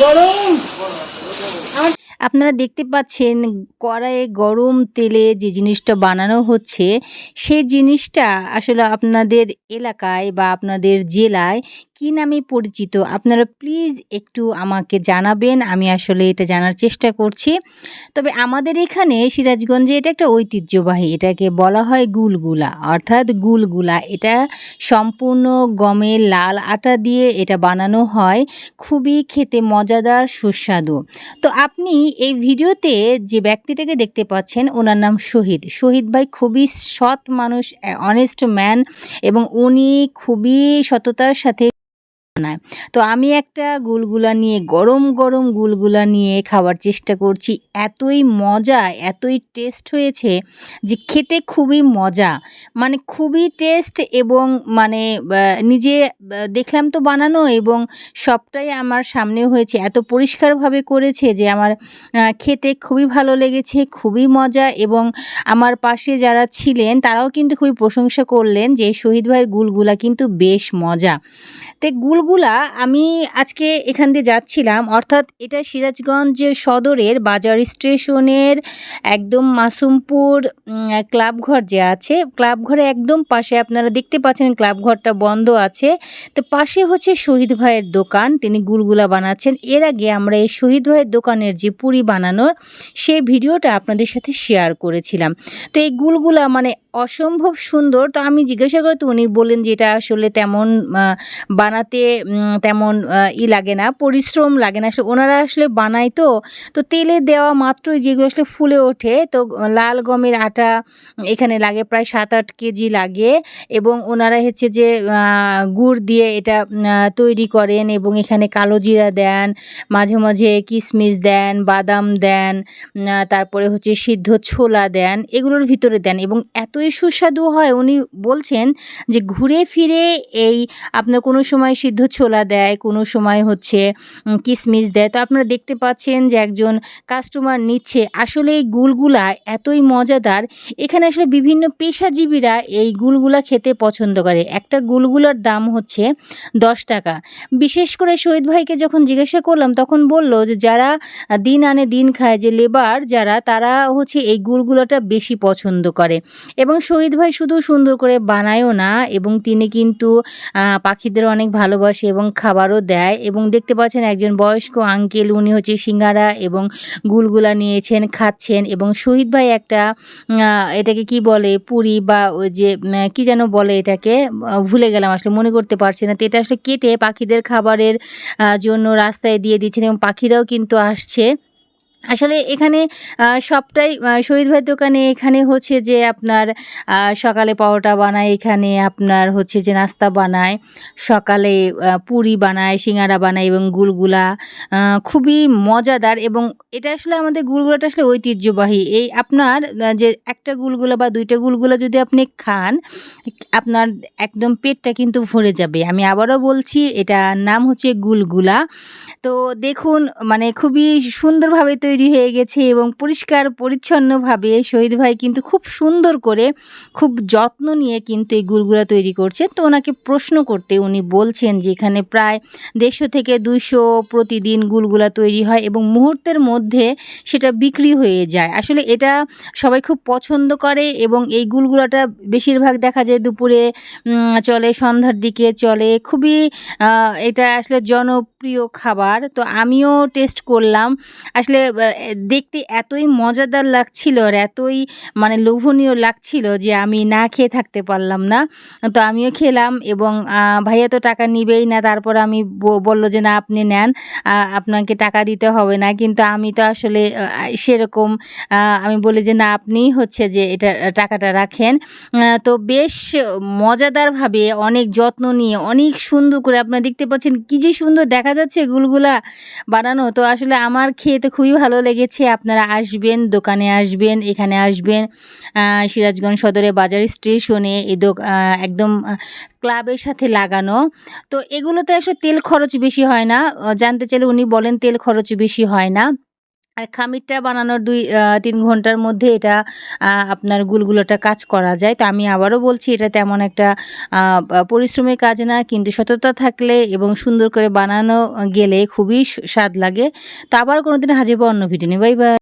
গরম। আপনারা দেখতে পাচ্ছেন কড়াইয়ে গরম তেলে যে জিনিসটা বানানো হচ্ছে, সেই জিনিসটা আসলে আপনাদের এলাকায় বা আপনাদের জেলায় কী নামে পরিচিত? আপনারা প্লিজ একটু আমাকে জানাবেন। আমি আসলে এটা জানার চেষ্টা করছি। তবে আমাদের এখানে সিরাজগঞ্জে এটা একটা ঐতিহ্যবাহী, এটাকে বলা হয় গুলগুলা। অর্থাৎ গুলগুলা, এটা সম্পূর্ণ গমের লাল আটা দিয়ে এটা বানানো হয়। খুবই খেতে মজাদার, সুস্বাদু। তো আপনি এই ভিডিওতে যে ব্যক্তিটাকে দেখতে পাচ্ছেন, ওনার নাম শহীদ। শহীদ ভাই খুবই সৎ মানুষ অনেস্ট ম্যান এবং উনি খুবই সততার সাথে বানায় তো আমি একটা গুলগুলা নিয়ে, গরম গরম গুলগুলা নিয়ে খাওয়ার চেষ্টা করছি। এতই মজা, এতই টেস্ট হয়েছে যে খেতে খুবই মজা। মানে খুবই টেস্ট এবং মানে নিজে দেখলাম তো বানানো এবং সবটাই আমার সামনে হয়েছে। এত পরিষ্কারভাবে করেছে যে আমার খেতে খুবই ভালো লেগেছে, খুবই মজা এবং আমার পাশে যারা ছিলেন তারাও কিন্তু খুবই প্রশংসা করলেন যে শহীদ ভাইয়ের গুলগুলা কিন্তু বেশ মজা। তো গুলগুলা আমি আজকে এখান দিয়ে যাচ্ছিলাম। অর্থাৎ এটা সিরাজগঞ্জ সদরের বাজার স্টেশনের একদম মাসুমপুর ক্লাবঘর যে আছে ক্লাবঘরে একদম পাশে আপনারা দেখতে পাচ্ছেন ক্লাবঘরটা বন্ধ আছে। তো পাশে হচ্ছে শহীদ ভাইয়ের দোকান, তিনি গুলগুলা বানাচ্ছেন। এর আগে আমরা এই শহীদ ভাইয়ের দোকানের যে পুরি বানানোর, সেই ভিডিওটা আপনাদের সাথে শেয়ার করেছিলাম। তো এই গুলগুলা মানে অসম্ভব সুন্দর। তো আমি জিজ্ঞাসা করতে উনি বললেন যে, এটা আসলে তেমন বানাতে তেমন ই লাগে না, পরিশ্রম লাগে না। ওনারা আসলে বানায় তো তো তেলে দেওয়া মাত্রই যেগুলো আসলে ফুলে ওঠে, তো লাল গমের আটা এখানে লাগে, প্রায় সাত আট কেজি লাগে এবং ওনারা হচ্ছে যে গুড় দিয়ে এটা তৈরি করেন এবং এখানে কালো জিরা দেন, মাঝে মাঝে কিশমিশ দেন, বাদাম দেন তারপরে হচ্ছে সিদ্ধ ছোলা দেন, এগুলোর ভিতরে দেন এবং এতই সুস্বাদু হয়। উনি বলছেন যে ঘুরে ফিরে এই আপনার কোনো সময় সিদ্ধ ছোলা দেয়, কোনো সময় হচ্ছে কিশমিশ দেয়। তো আপনারা দেখতে পাচ্ছেন যে একজন কাস্টমার নিচ্ছে। আসলে এই গুলগুলা এতই মজাদার, এখানে আসলে বিভিন্ন পেশাজীবীরা এই গুলগুলা খেতে পছন্দ করে। একটা গুলগুলার দাম হচ্ছে দশ টাকা। বিশেষ করে শহীদ ভাইকে যখন জিজ্ঞাসা করলাম, তখন বলল যে যারা দিন আনে দিন খায়, যে লেবার যারা, তারা হচ্ছে এই গুলগুলাটা বেশি পছন্দ করে। এবং শহীদ ভাই শুধু সুন্দর করে বানায়ও না, এবং তিনি কিন্তু পাখিদের অনেক ভালোবাসে এবং খাবারও দেয়। এবং দেখতে পাচ্ছেন একজন বয়স্ক আঙ্কেল উনি হচ্ছে সিঙ্গারা এবং গুলগুলা নিয়েছেন, খাচ্ছেন এবং শহীদ ভাই একটা এটাকে কি বলে, পুরি বা ওই যে কি যেন বলে এটাকে ভুলে গেলাম আসলে, মনে করতে পারছি না। তো এটা আসলে কেটে পাখিদের খাবারের জন্য রাস্তায় দিয়ে দিচ্ছেন এবং পাখিরাও কিন্তু আসছে। আসলে এখানে সবটাই শহীদ ভাইয়ের দোকানে এখানে হচ্ছে যে আপনার সকালে পরোটা বানায়, এখানে আপনার হচ্ছে যে নাস্তা বানায়, সকালে পুরি বানায়, সিঙ্গারা বানায় এবং গুলগুলা খুবই মজাদার এবং এটা আসলে আমাদের গুলগুলাটা আসলে ঐতিহ্যবাহী। এই আপনার যে একটা গুলগুলা বা দুইটা গুলগুলা যদি আপনি খান, আপনার একদম পেটটা কিন্তু ভরে যাবে। আমি আবারও বলছি, এটার নাম হচ্ছে গুলগুলা। তো দেখুন মানে খুবই সুন্দরভাবে তৈরি হয়ে গেছে এবং পরিষ্কার, পরিচ্ছন্নভাবে শহীদ ভাই কিন্তু খুব সুন্দর করে, খুব যত্ন নিয়ে কিন্তু এই গুড়গুলা তৈরি করছে। তো ওনাকে প্রশ্ন করতে উনি বলছেন যে এখানে প্রায় দেড়শো থেকে দুইশো প্রতিদিন গুলগুলা তৈরি হয় এবং মুহূর্তের মধ্যে সেটা বিক্রি হয়ে যায়। আসলে এটা সবাই খুব পছন্দ করে এবং এই গুলগুলাটা বেশিরভাগ দেখা যায় দুপুরে চলে, সন্ধ্যার দিকে চলে। খুবই এটা আসলে জনপ্রিয় খাবার। তো আমিও টেস্ট করলাম। আসলে দেখতে এতই মজাদার লাগছিল আর এতই মানে লোভনীয় লাগছিল যে আমি না খেয়ে থাকতে পারলাম না। তো আমিও খেলাম এবং ভাইয়া তো টাকা নিবেই না, তারপর আমি বলল যে না, আপনি নেন আপনাকে টাকা দিতে হবে না। কিন্তু আমি তো আসলে সেরকম আমি বলি যে না আপনি হচ্ছে যে এটা, টাকাটা রাখেন। তো বেশ মজাদারভাবে অনেক যত্ন নিয়ে, অনেক সুন্দর করে আপনারা দেখতে পাচ্ছেন, কি যে সুন্দর দেখা যাচ্ছে গুলগুলা বানানো। তো আসলে আমার খেয়ে তো খুবই ভালো লেগেছে। আপনারা আসবেন, দোকানে আসবেন, এখানে আসবেন। সিরাজগঞ্জ সদরে বাজার স্টেশনে এ একদম ক্লাবের সাথে লাগানো। তো এগুলোতে আসলে তেল খরচ বেশি হয় না। জানতে চাইলে উনি বলেন তেল খরচ বেশি হয় না। আর খামিরটা বানানোর দুই তিন ঘণ্টার মধ্যে এটা আপনার গুলগুলোটা কাজ করা যায়। তো আমি আবারও বলছি, এটা তেমন একটা পরিশ্রমের কাজ না, কিন্তু সততা থাকলে এবং সুন্দর করে বানানো গেলে খুবই স্বাদ লাগে। তো আবার কোনো দিন হাজির অন্য ভিডিও নিয়ে। Bye bye.